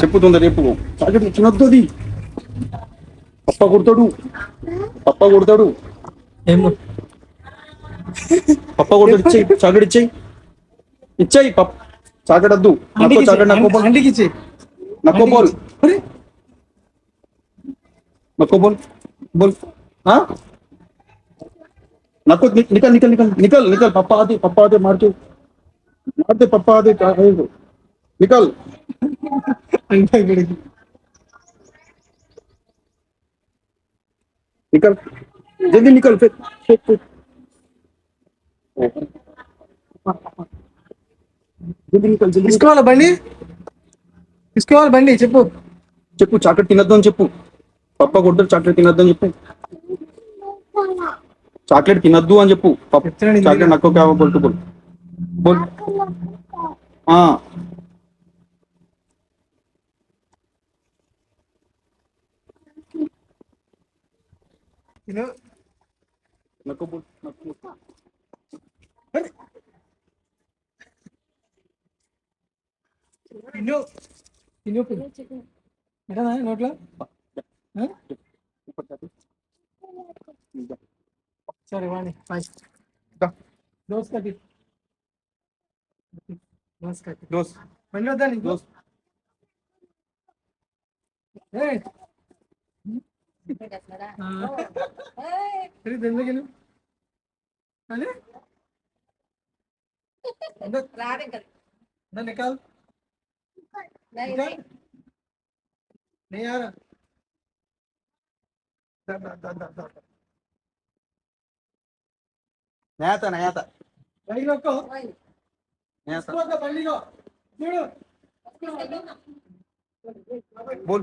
చెప్పు రేపు చెప్పు చాకెట్ ఇచ్చినొద్దు అది పప్ప కొడతాడు పప్ప కొడతాడు ఏమో పప్ప కొడతాడు ఇచ్చేయి చాకెట్ ఇచ్చేయి ఇచ్చేయి పప్ప చాకెట్ వద్దు నాకు చాకెట్ నాకు కోపం నాకు బోల్ నాకు బోల్ బోల్ నాకు నికల్ నికల్ నికల్ నికల్ నికల్ పప్ప అది పప్ప అది మార్చు మార్చే పప్ప అది నికల్ అంతైపోయేది ఇక జడికల్ జడికల్ ఫెట్ చెప్పు జడికల్ జడికల్ ఇస్కోల బండి ఇస్కోల బండి చెప్పు చెప్పు చాక్లెట్ తినొద్దని చెప్పు అప్పా కొట్టొద్దు చాక్లెట్ తినొద్దని చెప్పు చాక్లెట్ తినొద్దు అని చెప్పు అప్పా చాక్లెట్ నక్కా కేవ పోట్టు కొల్ ఆ Sino? Nagkubot, nagkubot. Sino? Sino po? Meron na, note lang? Ha? Sorry, Wani. Bye. Da. Dos ka dito. Dos ka dito. Dos. Manlo dali. Dos. Hey! हाँ। ना निकाल नहीं नहीं आ रहा नया था नया था भाई लोग को नया था उसको तो पढ़ लिखो बोल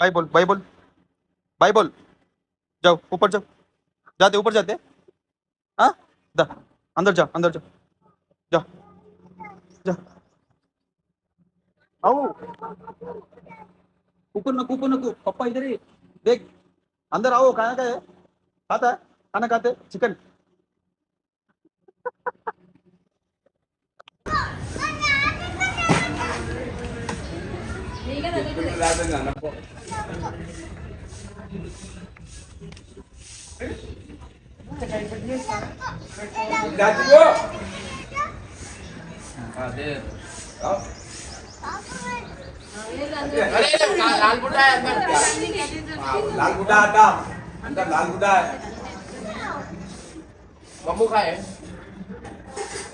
भाई भाई बोल बोल भाई बोल जाओ ऊपर जाओ जाते ऊपर जाते हाँ जा अंदर जा अंदर जा जा जा आओ ऊपर नको ऊपर नको पप्पा इधर ही देख अंदर आओ खाना का है खाता है खाना खाते chicken Laban nga na po. Dati ko! Kadir. Oh. लाल बुड्ढा है लाल बुड्ढा आता अंदर लाल बुड्ढा है मम्मू खाए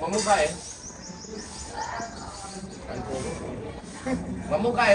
मम्मू खाए मम्मू खाए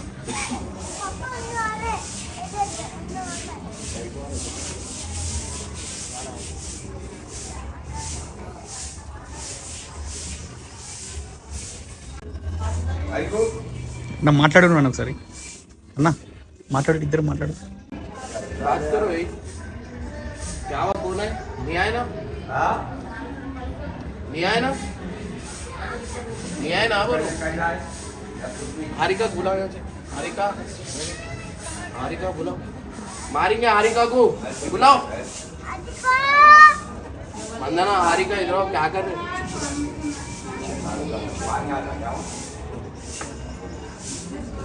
అన్న మాట్లాడు నాన్న ఒకసారి అన్న మాట్లాడు ఇద్దరు మాట్లాడు హారిక గులా హారిక హారిక బులావ్ మారింగే హారికకు బులావ్ మందన హారిక ఇద్దరు క్యాకర్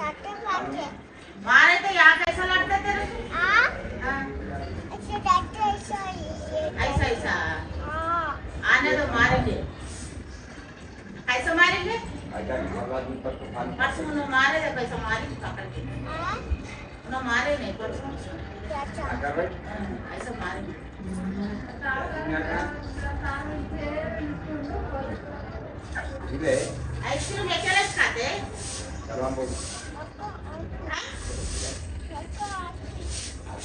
मारे तो यहाँ कैसा लगता है तेरे को हाँ? हाँ। ऐसा ऐसा हाँ। आने तो मारेंगे कैसे मारेंगे परसों उन्होंने मारे थे कैसे मारेंगे पकड़ के उन्होंने मारे नहीं परसों ऐसा मारेंगे आइसक्रीम लेकर खाते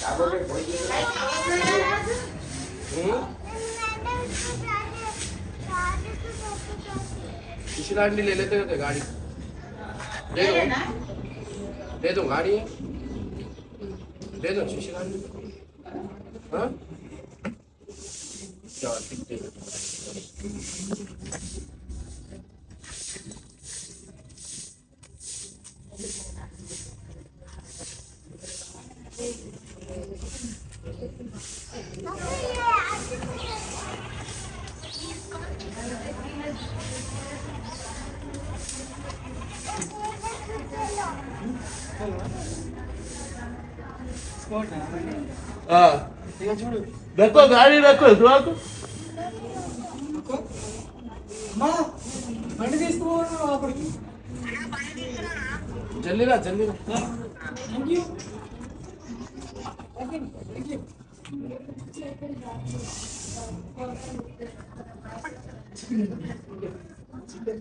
나보고 보이지? 응? किसी गाड़ी ले लेते थे गाड़ी दे दो दे दो गाड़ी दे दो शीशी गाड़ी हाँ चल ठीक है দেখো গাড়ি দেখো দেখো బండి తీసుకుపోవాలి అప్పటికి జల్లిరా జల్లిరా thank you thank you Instagram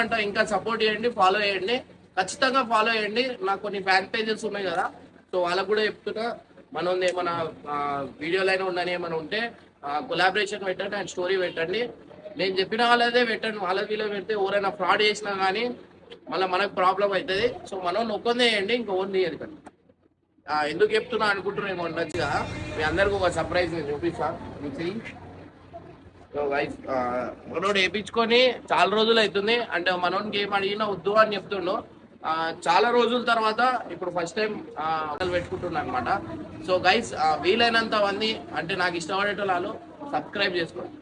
అంట ఇంకా సపోర్ట్ చేయండి ఫాలో చేయండి ఖచ్చితంగా ఫాలో చేయండి నాకు కొన్ని ఫ్యాన్ పేజెస్ ఉన్నాయి కదా సో వాళ్ళకు కూడా చెప్తున్నా మనం ఏమైనా వీడియోలు అయినా ఉండని ఏమైనా ఉంటే కొలాబరేషన్ పెట్టండి అండ్ స్టోరీ పెట్టండి నేను చెప్పిన వాళ్ళదే పెట్టండి వాళ్ళ వీళ్ళు పెడితే ఎవరైనా ఫ్రాడ్ చేసినా కానీ మళ్ళీ మనకు ప్రాబ్లం అవుతుంది సో మనం నొక్కొని చేయండి ఇంకా ఓన్లీ చేయదు కానీ ఎందుకు చెప్తున్నా ఏమో ఉండొచ్చుగా మీ అందరికి ఒక సర్ప్రైజ్ నేను చూపిస్తాను మనోడు వేయించుకొని చాలా రోజులు అవుతుంది అంటే మనోడికి ఏం అడిగినా వద్దు అని చెప్తుండో చాలా రోజుల తర్వాత ఇప్పుడు ఫస్ట్ టైం పెట్టుకుంటున్నా అనమాట సో గైస్ వీలైనంత మంది అంటే నాకు ఇష్టపడేటోళ్ళు సబ్స్క్రైబ్ చేసుకోండి